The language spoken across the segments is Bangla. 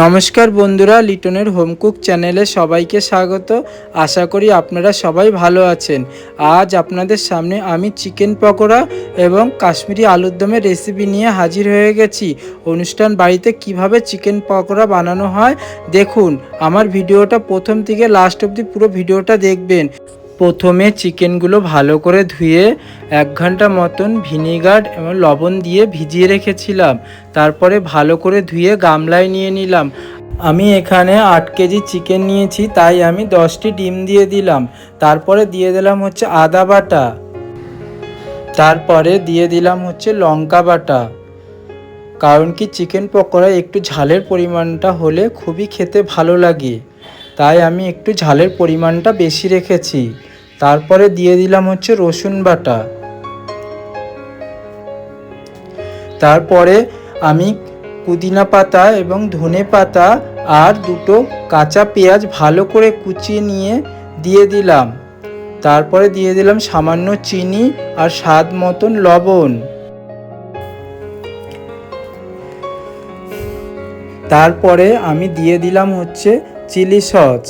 নমস্কার বন্ধুরা, লিটনের হোমকুক চ্যানেলে সবাইকে স্বাগত। আশা করি আপনারা সবাই ভালো আছেন। আজ আপনাদের সামনে আমি চিকেন পকোড়া এবং কাশ্মীরি আলুর দমের রেসিপি নিয়ে হাজির হয়ে গেছি। অনুষ্ঠান বাড়িতে কীভাবে চিকেন পকোড়া বানানো হয়, দেখুন। আমার ভিডিওটা প্রথম থেকে লাস্ট অবধি পুরো ভিডিওটা দেখবেন। প্রথমে চিকেনগুলো ভালো করে ধুয়ে এক ঘণ্টা মতন ভিনিগার এবং লবণ দিয়ে ভিজিয়ে রেখেছিলাম। তারপরে ভালো করে ধুয়ে গামলায় নিয়ে নিলাম। আমি এখানে আট কেজি চিকেন নিয়েছি, তাই আমি দশটি ডিম দিয়ে দিলাম। তারপরে দিয়ে দিলাম হচ্ছে আদা বাটা। তারপরে দিয়ে দিলাম হচ্ছে লঙ্কা বাটা। কারণ কি, চিকেন পকোড়ায় একটু ঝালের পরিমাণটা হলে খুবই খেতে ভালো লাগে। তাই আমি একটু ঝালের পরিমাণটা বেশি রেখেছি। তারপরে দিয়ে দিলাম হচ্ছে রসুন বাটা। তারপরে আমি পুদিনা পাতা এবং ধনে পাতা আর দুটো কাঁচা পেঁয়াজ ভালো করে কুচিয়ে নিয়ে দিয়ে দিলাম। তারপরে দিয়ে দিলাম সামান্য চিনি আর স্বাদ মতন লবণ। তারপরে আমি দিয়ে দিলাম হচ্ছে চিলি সস।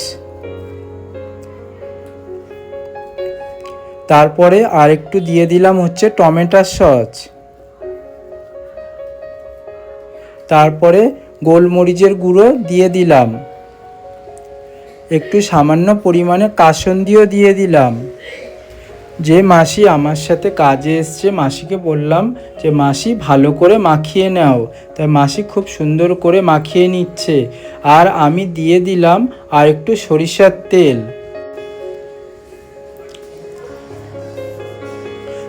তারপরে আর একটু দিয়ে দিলাম হচ্ছে টমেটোর সস। তারপরে গোলমরিচের গুঁড়ো দিয়ে দিলাম। একটু সামান্য পরিমাণে কাসন্দিও দিয়ে দিলাম। যে মাসি আমার সাথে কাজে এসছে, মাসিকে বললাম যে, মাসি, ভালো করে মাখিয়ে নাও। তাই মাসি খুব সুন্দর করে মাখিয়ে নিচ্ছে। আর আমি দিয়ে দিলাম আর একটু সরিষার তেল।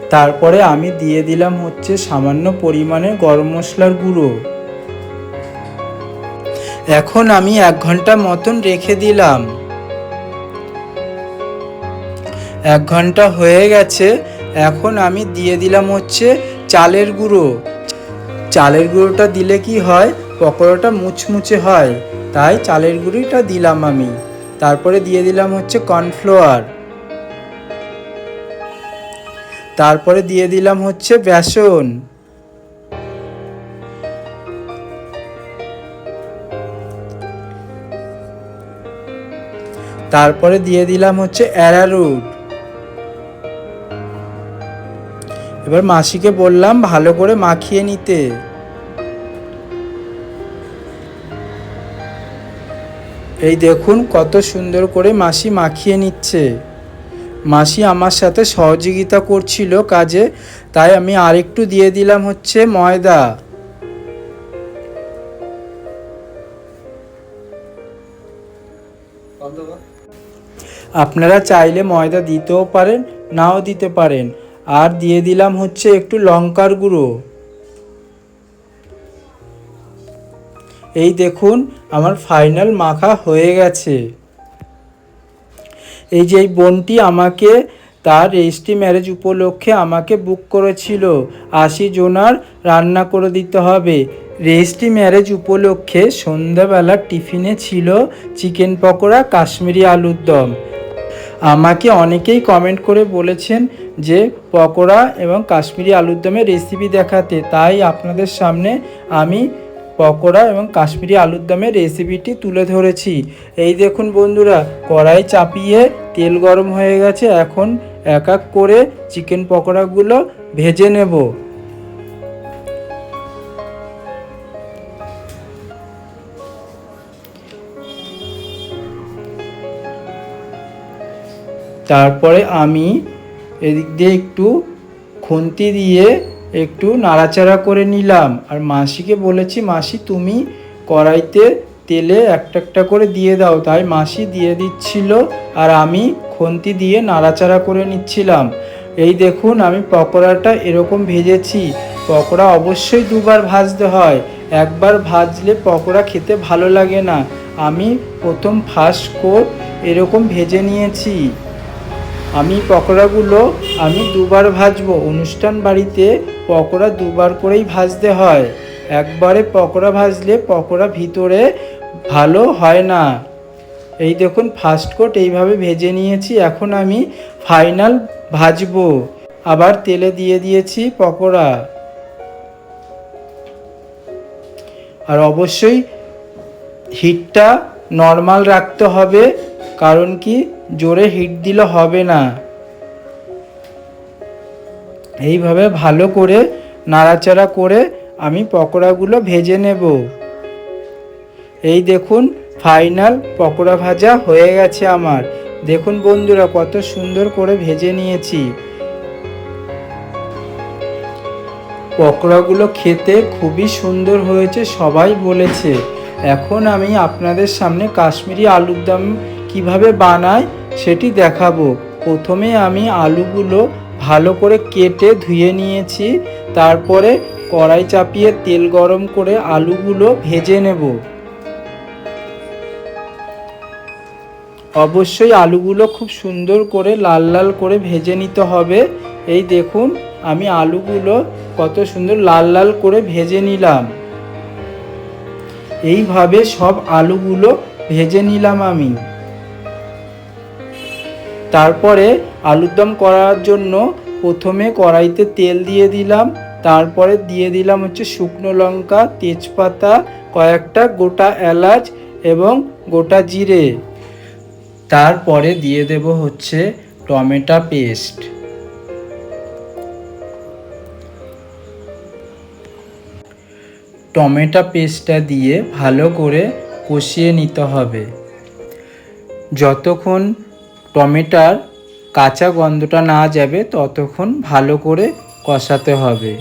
তারপরে আমি দিয়ে দিলাম হচ্ছে সামান্য পরিমাণে গরম মশলার গুঁড়ো। এখন আমি এক ঘণ্টা মতন রেখে দিলাম। এক ঘণ্টা হয়ে গেছে, এখন আমি দিয়ে দিলাম হচ্ছে চালের গুঁড়ো। চালের গুঁড়োটা দিলে কি হয়? পকোড়াটা মুচমুচে হয়, তাই চালের গুঁড়োটা দিলাম আমি। তারপরে দিয়ে দিলাম হচ্ছে কর্নফ্লাওয়ার। তারপরে দিয়ে দিলাম হচ্ছে বেসন। তারপরে দিয়ে দিলাম হচ্ছে অ্যারারুট। এবার মাসিকে বললাম ভালো করে মাখিয়ে নিতে। এই দেখুন কত সুন্দর করে মাসি মাখিয়ে নিচ্ছে। মাসি আমার সাথে সহযোগিতা করছিল কাজে, তাই আমি আরেকটু দিয়ে দিলাম হচ্ছে ময়দা। আপনারা চাইলে ময়দা দিতেও পারেন, নাও দিতে পারেন। আর দিয়ে দিলাম হচ্ছে একটু লঙ্কার গুঁড়ো। এই দেখুন, আমার ফাইনাল মাখা হয়ে গেছে। এই যে বোনটি আমাকে তার রেজিস্ট্রি ম্যারেজ উপলক্ষে আমাকে বুক করেছিল, আশি জনার রান্না করে দিতে হবে। রেজিস্ট্রি ম্যারেজ উপলক্ষে সন্ধ্যাবেলা টিফিনে ছিল চিকেন পকোড়া কাশ্মীরি আলুর দম। আমাকে অনেকেই কমেন্ট করে বলেছেন যে পকোড়া এবং কাশ্মীরি আলুর দমের রেসিপি দেখাতে। তাই আপনাদের সামনে আমি পকোড়া এবং কাশ্মীরি আলুর দমের রেসিপিটি তুলে ধরেছি। এই দেখুন বন্ধুরা, কড়াই চাপিয়ে তেল গরম হয়ে গেছে। এখন এক এক করে চিকেন পকোড়াগুলো ভেজে নেব। তারপরে আমি এদিক দিয়ে একটু খুন্তি দিয়ে একটু নাড়াচাড়া করে নিলাম। আর মাসিকে বলেছি, মাসি, তুমি কড়াইতে তেলে একটা একটা করে দিয়ে দাও। তাই মাসি দিয়ে দিচ্ছিল আর আমি খুন্তি দিয়ে নাড়াচাড়া করে নিচ্ছিলাম। এই দেখুন, আমি পকোড়াটা এরকম ভেজেছি। পকোড়া অবশ্যই দুবার ভাজতে হয়। একবার ভাজলে পকোড়া খেতে ভালো লাগে না। আমি প্রথম ফার্স্ট কোট এরকম ভেজে নিয়েছি। আমি পকোড়াগুলো আমি দুবার ভাজবো। অনুষ্ঠান বাড়িতে পকোড়া দুবার করেই ভাজতে হয়। একবারে পকোড়া ভাজলে পকোড়া ভিতরে ভালো হয় না। এই দেখুন ফার্স্ট কোট এইভাবে ভেজে নিয়েছি। এখন আমি ফাইনাল ভাজবো। আবার তেলে দিয়ে দিয়েছি পকোড়া। আর অবশ্যই হিটটা নর্মাল রাখতে হবে। কারণ কি? জোরে হিট দিলে হবে না। এইভাবে ভালো করে নাড়াচাড়া করে আমি পকোড়াগুলো ভেজে নেব। এই দেখুন ফাইনাল পকোড়া ভাজা হয়ে গেছে আমার। দেখুন বন্ধুরা, কত সুন্দর করে ভেজে নিয়েছি। পকোড়াগুলো খেতে খুবই সুন্দর হয়েছে, সবাই বলেছে। এখন আমি আপনাদের সামনে কাশ্মীরি আলুর দম কীভাবে বানাই সেটি দেখাবো। প্রথমে আমি আলুগুলো ভালো করে কেটে ধুয়ে নিয়েছি, তারপরে কড়াই চাপিয়ে তেল গরম করে আলুগুলো ভেজে নেব। অবশ্যই আলুগুলো খুব সুন্দর করে লাল লাল করে ভেজে নিতে হবে। এই দেখুন, আমি আলুগুলো কত সুন্দর লাল লাল করে ভেজে নিলাম। এইভাবে সব আলুগুলো ভেজে নিলাম আমি। তারপরে আলুর দম করার জন্য প্রথমে কড়াইতে তেল দিয়ে দিলাম, তারপরে দিয়ে দিলাম হচ্ছে শুকনো লঙ্কা, তেজপাতা, কয়েকটা গোটা এলাচ এবং গোটা জিরে। তারপরে দিয়ে দেব হচ্ছে টমেটো পেস্ট। টমেটো পেস্টটা দিয়ে ভালো করে কষিয়ে নিতে হবে। যতক্ষণ টমেটার কাঁচা গন্ধটা না যাবে ততক্ষণ ভালো করে কষাতে হবে।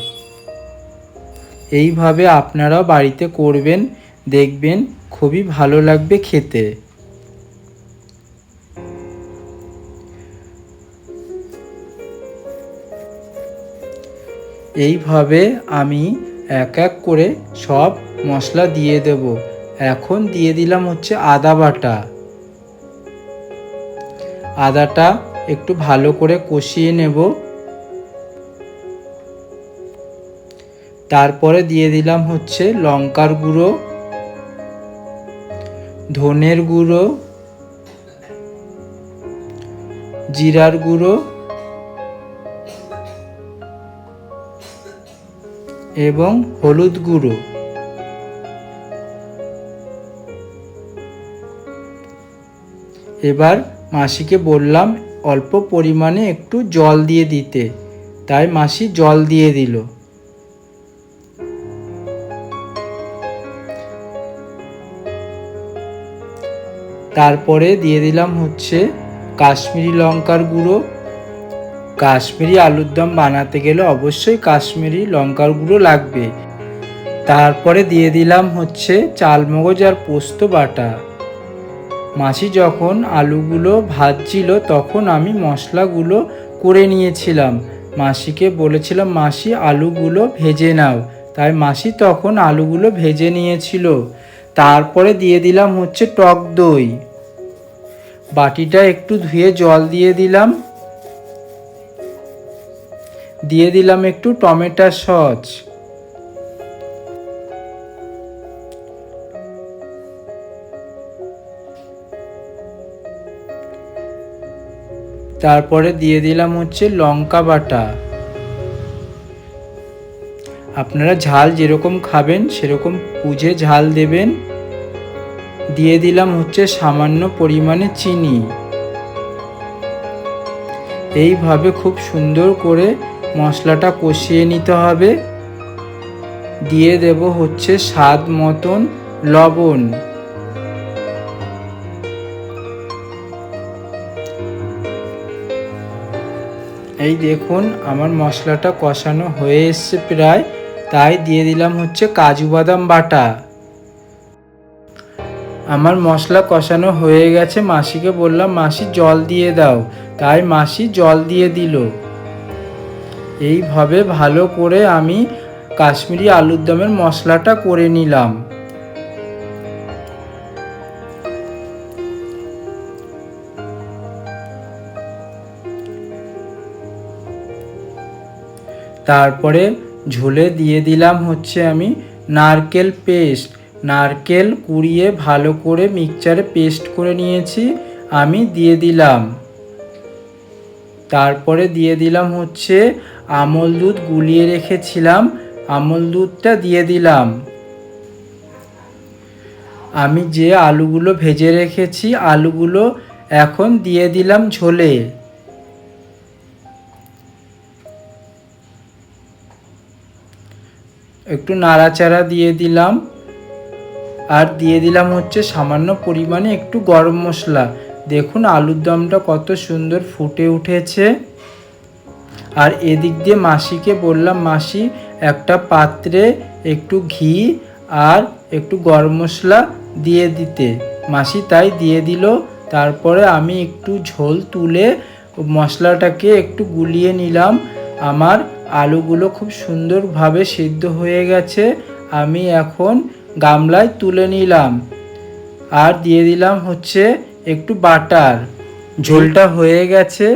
এইভাবে আপনারা বাড়িতে করবেন, দেখবেন খুবই ভালো লাগবে খেতে। এইভাবে আমি এক এক করে সব মশলা দিয়ে দেব। এখন দিয়ে দিলাম হচ্ছে আদা বাটা। আদাটা একটু ভালো করে কষিয়ে নেব। তারপরে দিয়ে দিলাম হচ্ছে লঙ্কার গুঁড়ো, ধনের গুঁড়ো, জিরার গুঁড়ো এবং হলুদ গুঁড়ো। এবার মাসিকে বললাম, অল্প পরিমাণে একটু জল দিয়ে দিতে। তাই মাসি জল দিয়ে দিল। তারপরে দিয়ে দিলাম হচ্ছে কাশ্মীরি লঙ্কার গুঁড়ো। কাশ্মীরি আলুর দম বানাতে গেলে অবশ্যই কাশ্মীরি লঙ্কার গুঁড়ো লাগবে। তারপরে দিয়ে দিলাম হচ্ছে চালমগজ আর পোস্ত বাটা। মাসি যখন আলুগুলো ভাজছিল, তখন আমি মশলাগুলো করে নিয়েছিলাম। মাসিকে বলেছিলাম, মাসি, আলুগুলো ভেজে নাও। তাই মাসি তখন আলুগুলো ভেজে নিয়েছিল। তারপরে দিয়ে দিলাম হচ্ছে টক দই। বাটিটা একটু ধুয়ে জল দিয়ে দিলাম। দিয়ে দিলাম একটু টমেটো সস। তারপরে দিয়ে দিলাম হচ্ছে লঙ্কা বাটা। আপনারা ঝাল যেরকম খাবেন, সেরকম বুঝে ঝাল দেবেন। দিয়ে দিলাম হচ্ছে সামান্য পরিমাণে চিনি। এইভাবে খুব সুন্দর করে মশলাটা কষিয়ে নিতে হবে। দিয়ে দেব হচ্ছে স্বাদ মতন লবণ। এই দেখুন, আমার মশলাটা কষানো হয়ে এসছে প্রায়। তাই দিয়ে দিলাম হচ্ছে কাজু বাদাম বাটা। আমার মশলা কষানো হয়ে গেছে, মাসিকে বললাম, মাসি, জল দিয়ে দাও। তাই মাসি জল দিয়ে দিল। এইভাবে ভালো করে আমি কাশ্মীরি আলুর দমের মশলাটা করে নিলাম। তারপরে ঝোলে দিয়ে দিলাম হচ্ছে আমি নারকেল পেস্ট। নারকেল কুড়িয়ে ভালো করে মিক্সচারে পেস্ট করে নিয়েছি, আমি দিয়ে দিলাম। তারপরে দিয়ে দিলাম হচ্ছে আমল দুধ গুলিয়ে রেখেছিলাম, আমল দুধটা দিয়ে দিলাম। আমি যে আলুগুলো ভেজে রেখেছি, আলুগুলো এখন দিয়ে দিলাম ঝোলে। একটু নাড়াচাড়া দিয়ে দিলাম। আর দিয়ে দিলাম হচ্ছে সামান্য পরিমাণে একটু গরম মশলা। দেখুন আলুর দমটা কত সুন্দর ফুটে উঠেছে। আর এদিক দিয়ে মাসিকে বললাম, মাসি, একটা পাত্রে একটু ঘি আর একটু গরম মশলা দিয়ে দিতে। মাসি তাই দিয়ে দিল। তারপরে আমি একটু ঝোল তুলে মশলাটাকে একটু গুলিয়ে নিলাম। আমার আলুগুলো খুব সুন্দরভাবে সিদ্ধ হয়ে গেছে, আমি এখন গামলায় তুলে নিলাম। আর দিয়ে দিলাম হচ্ছে একটু বাটার। ঝোলটা হয়ে গেছে,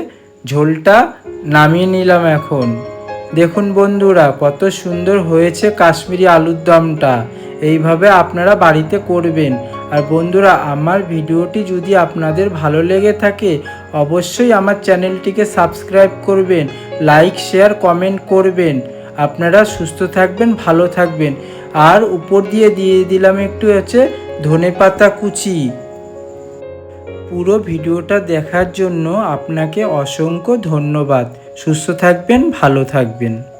ঝোলটা নামিয়ে নিলাম এখন। দেখুন বন্ধুরা, কত সুন্দর হয়েছে কাশ্মীরি আলুর দমটা। এইভাবে আপনারা বাড়িতে করবেন। আর বন্ধুরা, আমার ভিডিওটি যদি আপনাদের ভালো লেগে থাকে, অবশ্যই আমার চ্যানেলটিকে সাবস্ক্রাইব করবেন, লাইক, শেয়ার, কমেন্ট করবেন। আপনারা সুস্থ থাকবেন, ভালো থাকবেন। আর উপর দিয়ে দিয়ে দিলাম একটু হচ্ছে ধনে পাতা কুচি। পুরো ভিডিওটা দেখার জন্য আপনাকে অসংখ্য ধন্যবাদ। সুস্থ থাকবেন, ভালো থাকবেন।